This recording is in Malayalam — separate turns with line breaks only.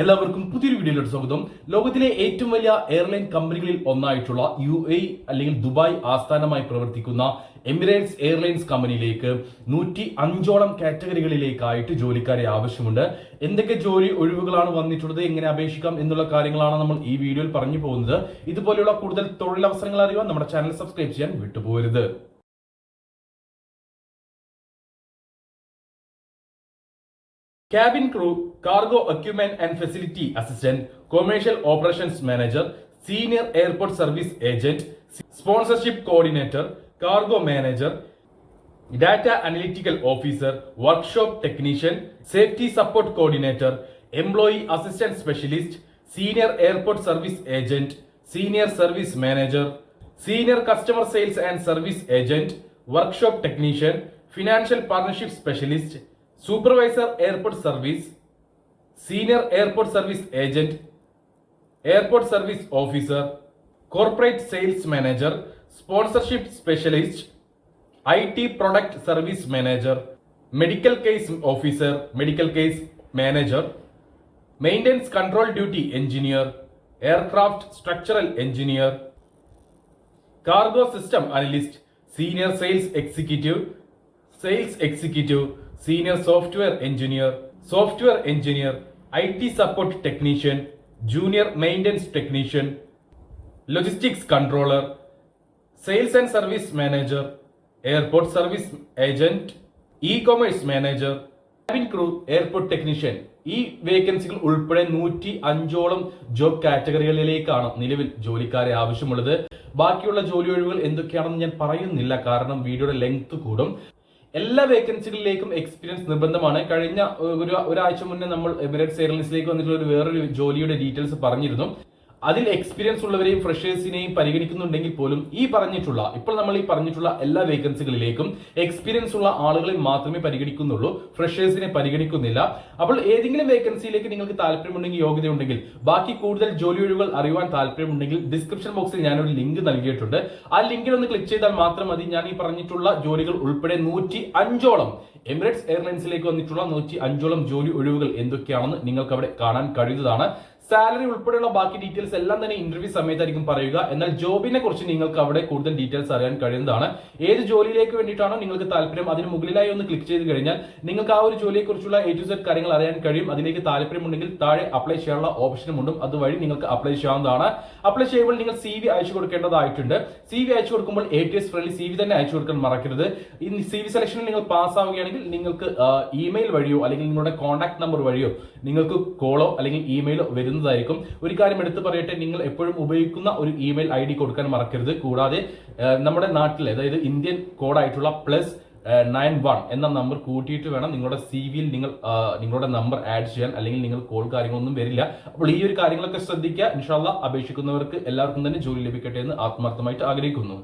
എല്ലാവർക്കും പുതിയൊരു വീഡിയോയിലോട്ട് സ്വാഗതം. ലോകത്തിലെ ഏറ്റവും വലിയ എയർലൈൻ കമ്പനികളിൽ ഒന്നായിട്ടുള്ള യു എ അല്ലെങ്കിൽ ദുബായ് ആസ്ഥാനമായി പ്രവർത്തിക്കുന്ന എമിറേറ്റ്സ് എയർലൈൻസ് കമ്പനിയിലേക്ക് നൂറ്റി അഞ്ചോളം കാറ്റഗറികളിലേക്കായിട്ട് ജോലിക്കാരെ ആവശ്യമുണ്ട്. എന്തൊക്കെ ജോലി ഒഴിവുകളാണ് വന്നിട്ടുള്ളത് എങ്ങനെ അപേക്ഷിക്കാം എന്നുള്ള കാര്യങ്ങളാണ് നമ്മൾ ഈ വീഡിയോയിൽ പറഞ്ഞു പോകുന്നത്. ഇതുപോലെയുള്ള കൂടുതൽ തൊഴിലവസരങ്ങൾ അറിയുവാൻ നമ്മുടെ ചാനൽ സബ്സ്ക്രൈബ് ചെയ്യാൻ വിട്ടുപോകരുത്. Cabin crew, cargo equipment and facility assistant, commercial operations manager, senior airport service agent, sponsorship coordinator, cargo manager, data analytical officer, workshop technician, safety support coordinator, employee assistant specialist, senior airport service agent, senior service manager, senior customer sales and service agent, workshop technician, financial partnership specialist, supervisor airport service, senior airport service agent, airport service officer, corporate sales manager, sponsorship specialist, IT product service manager, medical case officer, medical case manager, maintenance control duty engineer, aircraft structural engineer, cargo system analyst, senior sales executive, sales executive, senior software engineer, software engineer, IT support technician, junior maintenance technician, logistics controller, sales and service manager, airport service agent, e-commerce manager, cabin crew, airport technician ഈ വേക്കൻസികൾ ഉൾപ്പെടെ നൂറ്റി അഞ്ചോളം ജോബ് കാറ്റഗറികളിലേക്കാണ് നിലവിൽ ജോലിക്കാരെ ആവശ്യമുള്ളത് ബാക്കിയുള്ള ജോലി ഒഴിവുകൾ എന്തൊക്കെയാണെന്ന് ഞാൻ പറയുന്നില്ല കാരണം വീഡിയോയുടെ ലെങ്ത് കൂടും എല്ലാ വേക്കൻസികളിലേക്കും എക്സ്പീരിയൻസ് നിർബന്ധമാണ്. കഴിഞ്ഞ ഒരു ഒരാഴ്ച മുന്നേ നമ്മൾ എമിറേറ്റ്സ് എയർലൈൻസിലേക്ക് വന്നിട്ടുള്ള ഒരു വേറൊരു ജോലിയുടെ ഡീറ്റെയിൽസ് പറഞ്ഞിരുന്നു. അതിൽ എക്സ്പീരിയൻസ് ഉള്ളവരെയും ഫ്രഷേഴ്സിനെയും പരിഗണിക്കുന്നുണ്ടെങ്കിൽ പോലും ഈ പറഞ്ഞിട്ടുള്ള ഇപ്പോൾ നമ്മൾ ഈ പറഞ്ഞിട്ടുള്ള എല്ലാ വേക്കൻസികളിലേക്കും എക്സ്പീരിയൻസ് ഉള്ള ആളുകളെ മാത്രമേ പരിഗണിക്കുന്നുള്ളൂ ഫ്രഷേഴ്സിനെ പരിഗണിക്കുന്നില്ല. അപ്പോൾ ഏതെങ്കിലും വേക്കൻസിയിലേക്ക് നിങ്ങൾക്ക് താല്പര്യമുണ്ടെങ്കിൽ യോഗ്യതയുണ്ടെങ്കിൽ ബാക്കി കൂടുതൽ ജോലി ഒഴിവുകൾ അറിയുവാൻ താല്പര്യമുണ്ടെങ്കിൽ ഡിസ്ക്രിപ്ഷൻ ബോക്സിൽ ഞാനൊരു ലിങ്ക് നൽകിയിട്ടുണ്ട്. ആ ലിങ്കിൽ ഒന്ന് ക്ലിക്ക് ചെയ്താൽ മാത്രം മതി ഞാൻ ഈ പറഞ്ഞിട്ടുള്ള ജോലികൾ ഉൾപ്പെടെ നൂറ്റി അഞ്ചോളം എമിറേറ്റ്സ് എയർലൈൻസിലേക്ക് വന്നിട്ടുള്ള നൂറ്റി അഞ്ചോളം ജോലി ഒഴിവുകൾ എന്തൊക്കെയാണെന്ന് നിങ്ങൾക്ക് അവിടെ കാണാൻ കഴിയുന്നതാണ്. സാലറി ഉൾപ്പെടെയുള്ള ബാക്കി ഡീറ്റെയിൽസ് എല്ലാം തന്നെ ഇന്റർവ്യൂ സമയത്തായിരിക്കും പറയുക. എന്നാൽ ജോബിനെ കുറിച്ച് നിങ്ങൾക്ക് അവിടെ കൂടുതൽ ഡീറ്റെയിൽസ് അറിയാൻ കഴിയുന്നതാണ്. ഏത് ജോലിയിലേക്ക് വേണ്ടിയിട്ടാണോ നിങ്ങൾക്ക് താല്പര്യം അതിന് മുകളിലായി ഒന്ന് ക്ലിക്ക് ചെയ്ത് കഴിഞ്ഞാൽ നിങ്ങൾക്ക് ആ ഒരു ജോലിയെ കുറിച്ചുള്ള എ ടു സെഡ് കാര്യങ്ങൾ അറിയാൻ കഴിയും. അതിലേക്ക് താല്പര്യമുണ്ടെങ്കിൽ താഴെ അപ്ലൈ ചെയ്യാനുള്ള ഓപ്ഷനും ഉണ്ട്. അതുവഴി നിങ്ങൾക്ക് അപ്ലൈ ചെയ്യാവുന്നതാണ്. അപ്ലൈ ചെയ്യുമ്പോൾ നിങ്ങൾ സി വി അയച്ചു കൊടുക്കേണ്ടതായിട്ടുണ്ട്. സി വി അയച്ചു കൊടുക്കുമ്പോൾ A T S friendly C V തന്നെ അയച്ചു കൊടുക്കാൻ മറക്കരുത്. ഈ സി വി സെലക്ഷനിൽ നിങ്ങൾ പാസ് ആവുകയാണെങ്കിൽ നിങ്ങൾക്ക് ഇമെയിൽ വഴിയോ അല്ലെങ്കിൽ നിങ്ങളുടെ കോൺടാക്ട് നമ്പർ വഴിയോ നിങ്ങൾക്ക് കോളോ അല്ലെങ്കിൽ ഇമെയിലോ വരുന്നതായിരിക്കും ഒരു കാര്യം എടുത്തു പറയട്ടെ നിങ്ങൾ എപ്പോഴും ഉപയോഗിക്കുന്ന ഒരു ഇമെയിൽ ഐ ഡി കൊടുക്കാൻ മറക്കരുത്. കൂടാതെ നമ്മുടെ നാട്ടിലെ അതായത് ഇന്ത്യൻ കോഡായിട്ടുള്ള പ്ലസ് നയൻ വൺ എന്ന നമ്പർ കൂട്ടിയിട്ട് വേണം നിങ്ങളുടെ സി വിയിൽ നിങ്ങൾ നിങ്ങളുടെ നമ്പർ ആഡ് ചെയ്യാൻ. അല്ലെങ്കിൽ നിങ്ങൾ കോൾ കാര്യങ്ങളൊന്നും വരില്ല. അപ്പോൾ ഈ ഒരു കാര്യങ്ങളൊക്കെ ശ്രദ്ധിക്കുക. ഇൻഷാല്ല അപേക്ഷിക്കുന്നവർക്ക് എല്ലാവർക്കും തന്നെ ജോലി ലഭിക്കട്ടെ എന്ന് ആത്മാർത്ഥമായിട്ട് ആഗ്രഹിക്കുന്നു.